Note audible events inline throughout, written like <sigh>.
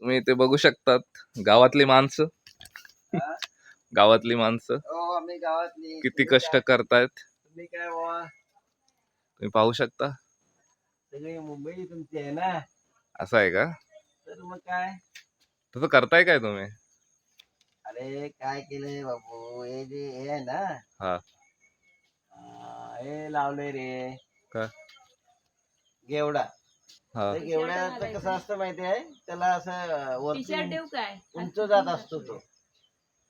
तुम्ही इथे बघू शकतात. गावातली माणसं? गावातली माणसं. हो किती कष्ट करतायत. तुम्ही काय बाबा तुम्ही पाहू शकता. सगळी मुंबई तुमची आहे ना? असं आहे का? तर मग काय? तसं करताय काय तुम्ही? अरे काय केलंय बाबू? हे जे हे आहे ना? हा हा, लावलंय रे. का? गेवडा. हा. ते गेवड्याचं कसं असतं माहिती आहे? त्याला असं टी वरती शर्ट देऊ काय? उंच जात असतो तो.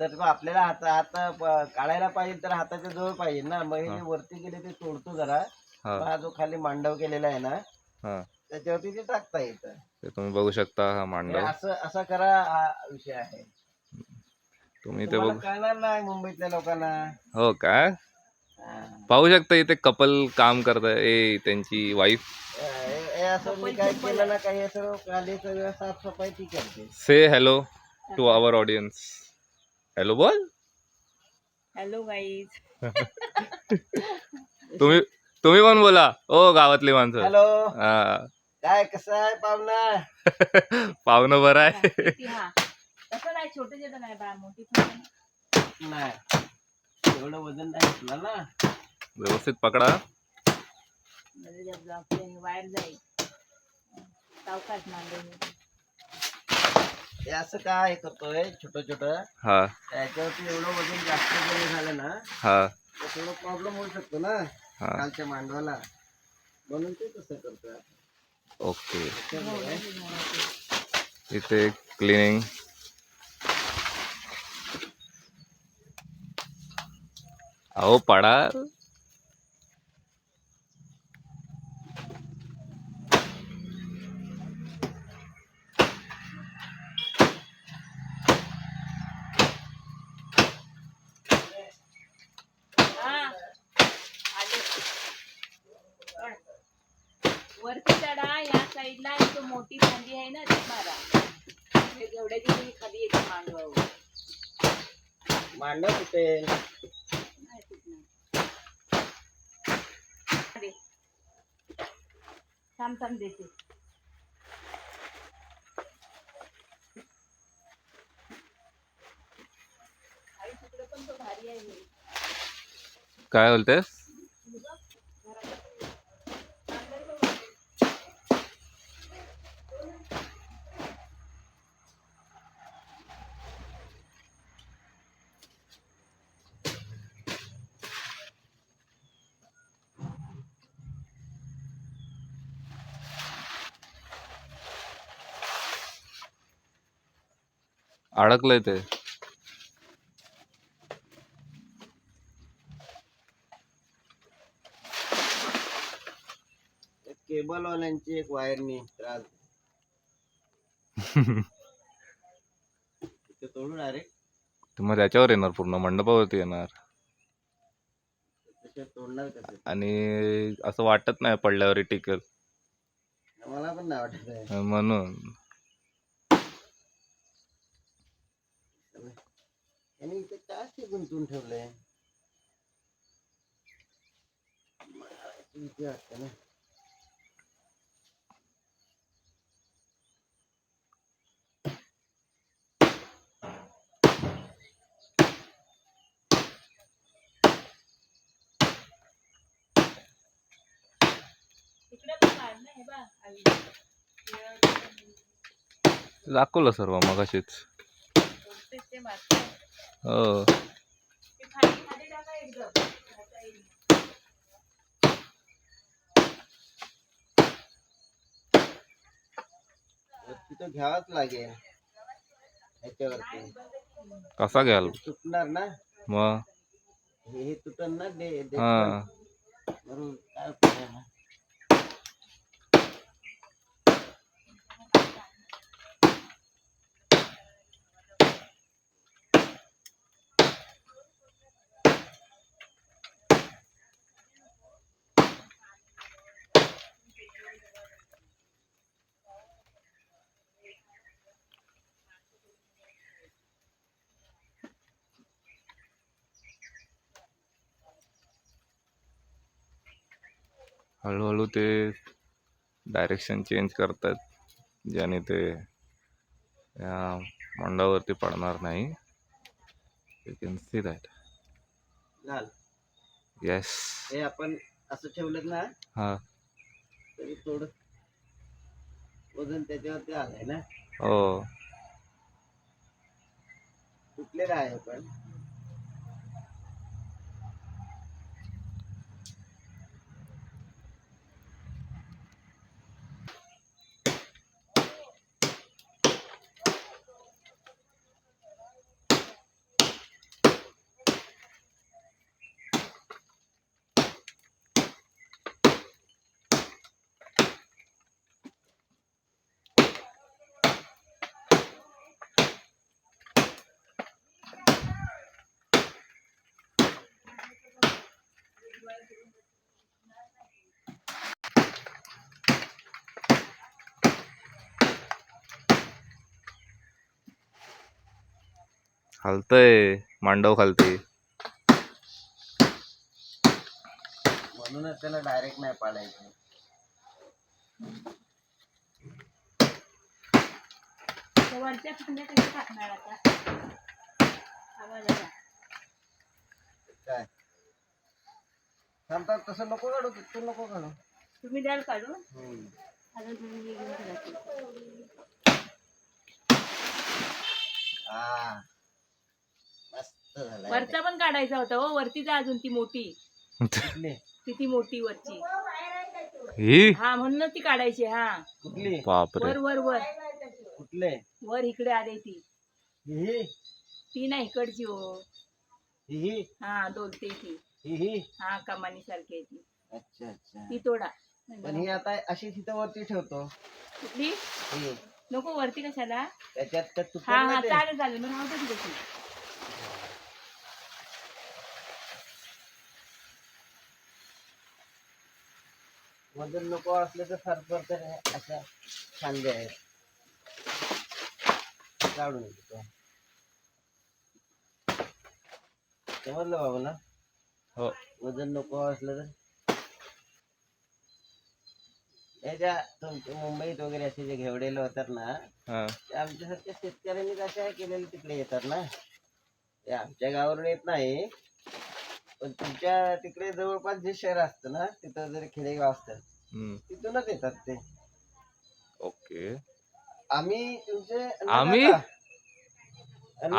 तर मग आपल्याला हात हात प- काढायला पाहिजे तर हाताच्या जवळ पाहिजे ना. मग हे जे हा. वरती गेले ते तोडतो जरा. हा. मग हा जो खाली मांडव केलेला आहे ना हा. त्याच्यावरती ते टाकता येतं. ते तुम्ही बघू शकता हा हे मांडव असं असं करा हा विषय आहे. तुम्ही ते तुम्हाला बघू कळणार नाही मुंबईतल्या लोकांना. हो काय हा. पाहू शकता इथे कपल काम करताय ए त्यांची वाईफ असं मी काय केलं ना काही असं खाली सगळं साफसफाई ती करते. Say hello to our audience hello बोल. हॅलो गाईज <laughs> तुम्ही तुम्ही पण बोला? ओ गावातली माणसं. हॅलो हा. काय कसं आहे पाहुणा? <laughs> पाहुणं बरं आहे. हा तसं नाही छोटे छोटे नाही बा मोठी पण नाही. नाही. एवढं वजन नाही घेतलं ना. व्यवस्थित पकडा. म्हणजे वायर जाईल. सावकाश मांडे हे असं काय करतोय छोटं छोटं? हा. त्याच्यावरती एवढं वजन जास्त जरी झालं ना हा. तर थोडं प्रॉब्लेम होऊ शकतो ना हा. कालच्या मांडवाला. म्हणून ते तसं करतोय. ओके. त्यामुळे इथे क्लिनिंग अहो पडा वरती या साईडला एक तो मोठी फांदी आहे ना ती मारा. हे तुम्ही खाली येते मांडवावर. मांडव कुठे? नाही. थांब थांब देते. आई तिकडे पण तो भारी आहे. काय बोलतेस? अडकलंय ते. केबल वाल्यांची एक वायरनी त्रास. <laughs> ते तोडून डायरेक्ट मग त्याच्यावर येणार पूर्ण मंडपावरती येणार. तसे तोडणार कसे आणि असं वाटत नाही पडल्यावर टिकल. मला पण नाही वाटत आहे. म्हणून. आणि इथे काय ते गुंतवून ठेवलंय? भीती वाटते ना. हे दाखवलं सर्व मगाशीच. बोलतेच ते मारते हो ते खाली खाली टाका एकदम खाता येईल. वरती तो घ्यावाच लागेल ह्याच्यावरती कसा घ्याल तुटणार ना मग हे हे तुटन ना डे डे- हा बरोबर काय हळूहळू ते डायरेक्शन चेंज करतात ज्याने ते या मंडावरती पडणार नाही. यू कॅन सी दॅट घाल येस हे आपण असं ठेवलं ना हा. तरी थोडं वजन त्याच्यावरती आलंय ना. हो. तुटलेलं आहे पण. खालतंय मांडव खालती. म्हणूनच त्याला डायरेक्ट नाही पाडायचं. वरच्या कशा टाकणार आता? आवाज आला. काय? थांबतात तसं नको काढू तू नको काढू. तुम्ही द्याल काढून हम्म. अजून तुम्ही हे घेऊन ठेवा. हा मस्त वरचा पण काढायचा होता हो वरती जा अजून ती मोठी. कुठली? किती मोठी वरची. ही? हा म्हणूनच ती काढायची हा. कुठली? बापरे. वर वर वर. कुठले? वर इकडे आले ती. ही? ती नाही इकडची हो. ही? ही हा डोलते ती. ही ही. हा कमानी सारखी आहे ती. अच्छा अच्छा. ती तोडा. पण ही आता अशी तिथं वरती ठेवतो. कुठली? ही. नको वरती कशाला? त्याच्यात तर तुटत हा हा ते. चालेल चालेल. मग राहू दे ती. वजन नको असलं तर फार तर अशा खांदे आहेत. काढून घेतो समजलं बाबा ना हो. वजन नको असलं तर. ज्या तुमच्या मुंबईत वगैरे असे जे घेवडेले होतात ना हा. ते आमच्यासारख्या शेतकऱ्यांनी कशा केलेले तिकडे येतात ना. ते आमच्या गावावरून येत नाही पण तुमच्या तिकडे जवळपास जे शहर असतं ना तिथं जरी खेडेगाव असतं हम्म. तिथूनच येतात ते. ओके. आम्ही तुमचे आम्ही? अन्नदाता.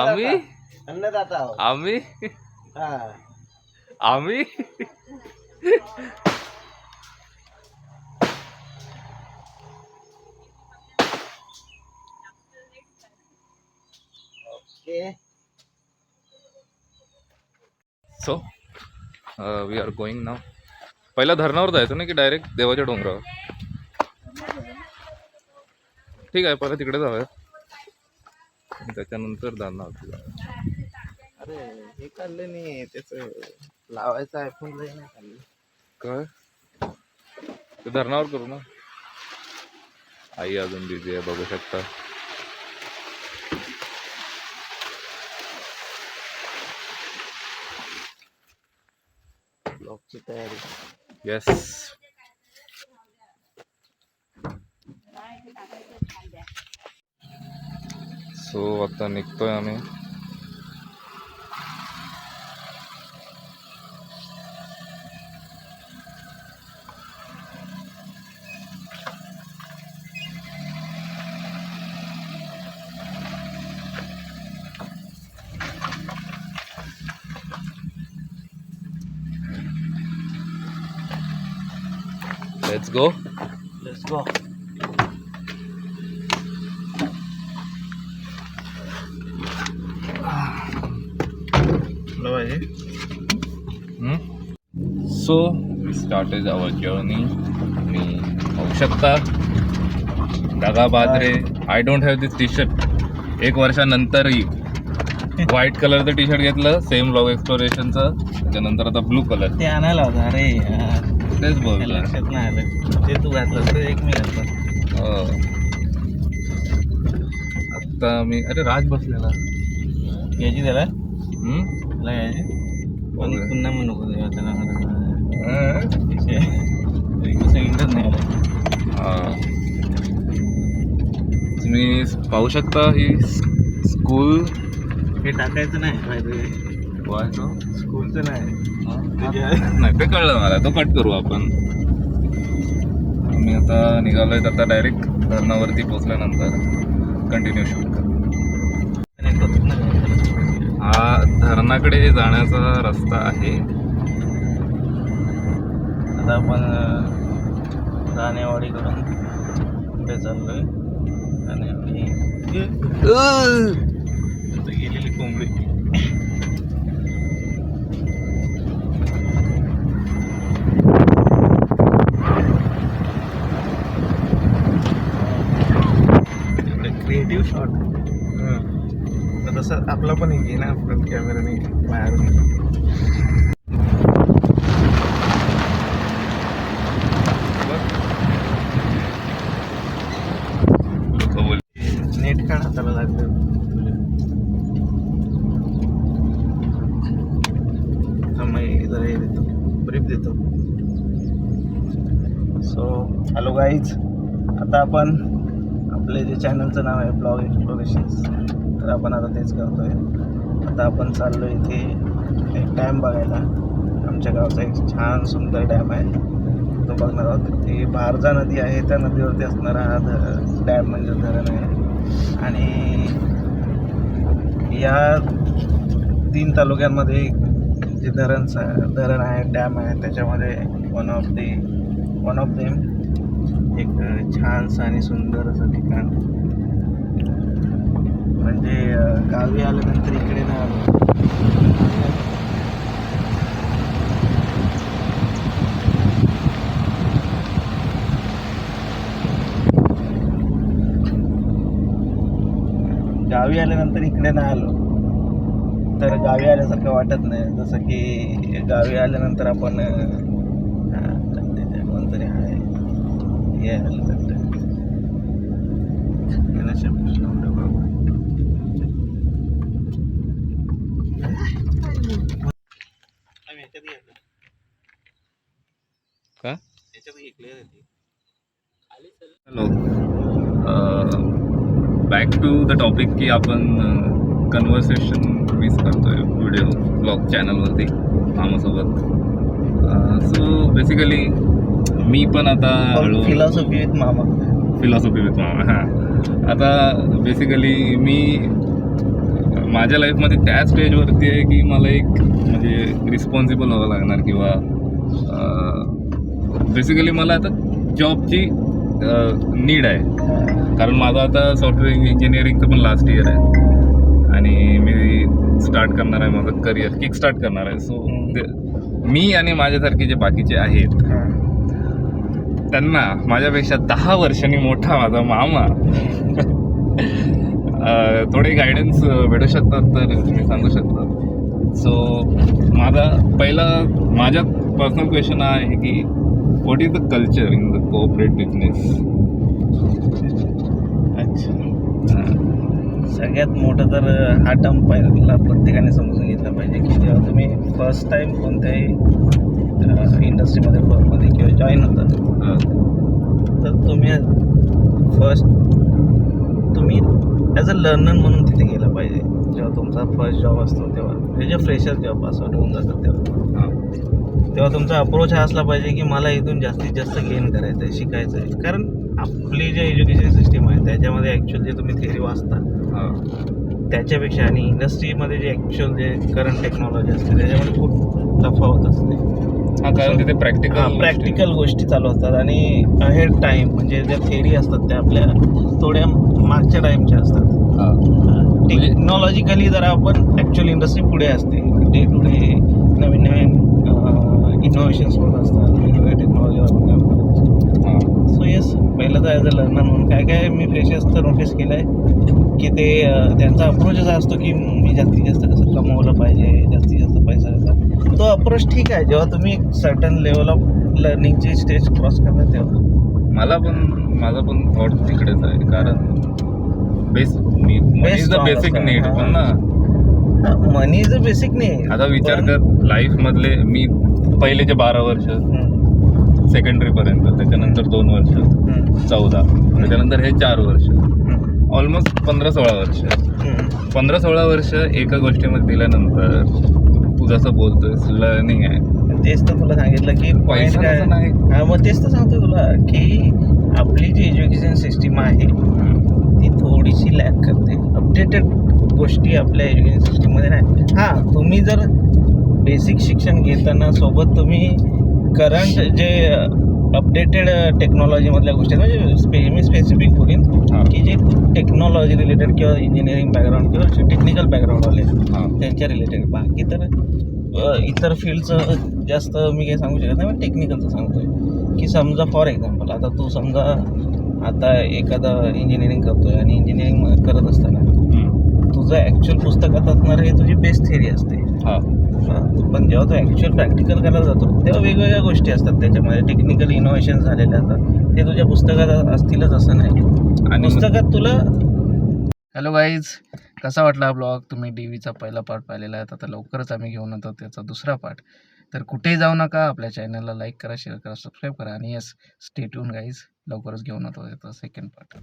आम्ही? अन्नदाता अन्नदाता आहोत. आम्ही? हा. आम्ही? Okay so we are going नाव पहिला धरणावर जायचं ना की डायरेक्ट देवाच्या डोंगरावर? ठीक आहे पहिला तिकडे जाऊया त्याच्यानंतर जाणार अरे हे काढलं नाही त्याच लावायचं आयफोन नाही काढलं काय ते धरणावर करू ना। आई अजून बिझी आहे बघू शकता ब्लॉगची तयारी। येस सो आता निघतोय आम्ही let's go let's go so start is our journey मी होऊ शकता दगा Badre I don't have this T shirt एक वर्षानंतरही व्हाईट कलरचं टी शर्ट घेतलं सेम लॉग एक्सप्लोरेशनचं त्याच्यानंतर आता ब्लू कलर ते आणायला होता. अरे तेच बोलतोय लक्षात नाही आलं ते तू घातलं तर एक मी घातलं हो. आता मी अरे राज बसलेला घ्यायची त्याला हम्म? त्याला घ्यायची पण. पुन्हा म्हणू त्याला? सगळीकडच नाही आलं. तुम्ही पाहू शकता ही स्कूल हे टाकायचं नाही स्कूलचं नाही. नाही ते कळलं मला. तो कट करू आपण. मी आता निघालोय आता डायरेक्ट धरणावरती पोहोचल्यानंतर. कंटिन्यू शूट कर. हा धरणाकडे जाण्याचा रस्ता आहे. आता आपण राणेवाडीकडून पुढे चाललोय. राणेवाडी शॉट तर तसं आपला पण एक घे ना फ्रंट कॅमेराने बाहेरून. नेट काढ हाताला लागलं. जरा हे देतो. ब्रीफ देतो. सो हॅलो गाईज आता आपण आपले चॅनलचं नाव आहे ब्लॉग एक्सप्लोरेशन्स. तर आपण आता तेच करतोय. आता आपण चाललो इथे एक डॅम बघायला. आमच्या गावचा एक छान सुंदर डॅम आहे. तो बघणार आहोत. ती भारजा नदी आहे. त्या नदीवरती असणारा हा ध डॅम म्हणजे धरण आहे. आणि या तीन तालुक्यांमध्ये जे धरण धरण आहे डॅम आहे त्याच्यामध्ये one of the one of them एक छानसं आणि सुंदर असं ठिकाण. म्हणजे गावी आल्यानंतर इकडे ना आलो गावी आल्यानंतर इकडे नाही आलो. तर गावी आल्यासारखं वाटत नाही. जसं की गावी आल्यानंतर आपण अं, हा, ते कोणतरी आहे का? Hello back to the topic की आपण uh, कन्व्हर्सेशन मिस करतोय व्हिडिओ ब्लॉग चॅनलवरती मामासोबत. Uh, सो बेसिकली मी पण आता फिलॉसॉफी विथ मामा. फिलॉसॉफी विथ मामा हां. आता बेसिकली मी माझ्या लाईफमध्ये त्या स्टेजवरती आहे की मला एक म्हणजे रिस्पॉन्सिबल व्हावं लागणार किंवा बेसिकली मला आता जॉबची नीड आहे. कारण माझं आता सॉफ्टवेअर इंजिनिअरिंगचं पण लास्ट इयर आहे. आणि मी स्टार्ट करणार आहे माझं करिअर किक स्टार्ट करणार आहे. सो मी आणि माझ्यासारखे जे बाकीचे आहेत त्यांना माझ्यापेक्षा दहा वर्षांनी मोठा माझा मामा. थोडे गायडन्स भेटू शकतात तर तुम्ही सांगू शकता. सो माझा पहिला माझ्या पर्सनल क्वेश्चन आहे की what is the culture in the corporate business अच्छा. सगळ्यात मोठं तर हा टर्म पहिला प्रत्येकाने समजून घेतला पाहिजे की जेव्हा तुम्ही फर्स्ट टाईम कोणत्याही इंडस्ट्रीमध्ये फर्ममध्ये किंवा जॉईन होता. तर तुम्ही फर्स्ट तुम्ही ॲज अ लर्नर म्हणून तिथे गेलं पाहिजे. जेव्हा तुमचा फर्स्ट जॉब असतो तेव्हा. म्हणजे जे फ्रेशर जेव्हा पासआउट होऊन जातात तेव्हा. तेव्हा तुमचा अप्रोच हा असला पाहिजे की मला इथून जास्तीत जास्त गेन करायचं आहे शिकायचं आहे. कारण आपली जे एज्युकेशन सिस्टीम आहे त्याच्यामध्ये ॲक्च्युअल जे तुम्ही थेरी वाचता त्याच्यापेक्षा आणि इंडस्ट्रीमध्ये जे ॲक्च्युअल जे करंट टेक्नॉलॉजी असते त्याच्यामध्ये खूप तफावत असते. कारण तिथे प्रॅक्टिकल प्रॅक्टिकल गोष्टी. चालू असतात आणि अहेड टाईम म्हणजे ज्या थेरी असतात त्या आपल्या थोड्या मागच्या टाईमच्या असतात. टेक्नॉलॉजिकली जरा आपण ॲक्च्युअल इंडस्ट्री पुढे असते. डे टू डे नवीन नवीन इनोव्हेशन्स होत असतात. वेगवेगळ्या टेक्नॉलॉजी सो येस पहिलं तर ॲज अ लर्नर म्हणून काय काय मी फ्रेशर्स तर नोटीस केलं आहे की ते त्यांचा अप्रोच असा असतो की मी जास्तीत जास्त कसं कमवलं पाहिजे जास्तीत जास्त पैसा कसा तो अप्रोच ठीक आहे. जेव्हा तुम्ही सर्टन लेवल ऑफ लर्निंगची स्टेज क्रॉस करता तेव्हा. मला पण माझा पण थॉट तिकडेच आहे. कारण बेस मी इज द बेसिक असतं, नीड हा. पण ना. मनी इज अ बेसिक नाही आता विचार पण- कर लाईफ मधले मी पहिलेचे बारा वर्ष हम्म, सेकंडरी पर्यंत त्याच्यानंतर दोन वर्ष हम्म, चौदा त्याच्यानंतर हे चार वर्ष. हम्म. ऑलमोस्ट पंधरा सोळा वर्ष. हम्म. पंधरा सोळा वर्ष एका गोष्टीमध्ये दिल्यानंतर तू जसं बोलतोयस लर्निंग आहे. तेच तर तुला सांगितलं की पैसा काय? तसा नाही. हा मग तेच तर सांगतो तुला की आपली जी एज्युकेशन सिस्टीम आहे ती थोडीशी लॅक करते. अपडेटेड गोष्टी आपल्या एज्युकेशन सिस्टीममध्ये नाही. हां तुम्ही जर बेसिक शिक्षण घेताना सोबत तुम्ही करंट जे अपडेटेड टेक्नॉलॉजीमधल्या गोष्टी आहेत, म्हणजे स्पे मी स्पेसिफिक बोलीन. की जे टेक्नॉलॉजी रिलेटेड किंवा इंजिनिअरिंग बॅकग्राऊंड किंवा टेक्निकल बॅकग्राऊंडवाले हां त्यांच्या रिलेटेड बाकी तर इतर फील्डचं जास्त मी काही सांगू शकत नाही पण टेक्निकलचं सांगतोय की समजा फॉर एक्झाम्पल आता तू समजा आता एखादा इंजिनिअरिंग करतोय आणि इंजिनिअरिंग करत असताना. तुझं ॲक्च्युअल पुस्तकात असणार हे तुझी बेस्ट थेरी असते. हां. पण जेव्हा तू ॲक्च्युअल प्रॅक्टिकल करायला जातो तेव्हा वेगवेगळ्या गोष्टी असतात त्याच्यामध्ये. टेक्निकल इनोव्हेशन झालेले असतात. ते तुझ्या पुस्तकात असतीलच असं नाही. आणि पुस्तकात तुला हॅलो गाईज कसा वाटला हा ब्लॉग तुम्ही डी व्हीचा पहिला पार्ट पाहिलेला आहे. आता लवकरच आम्ही घेऊन येतो त्याचा दुसरा पार्ट तर कुठेही जाऊ नका. आपल्या चॅनलला लाईक करा शेअर करा सबस्क्राईब करा. आणि येस स्टे ट्यून गाईज लवकरच घेऊन येतो त्याचा सेकंड पार्ट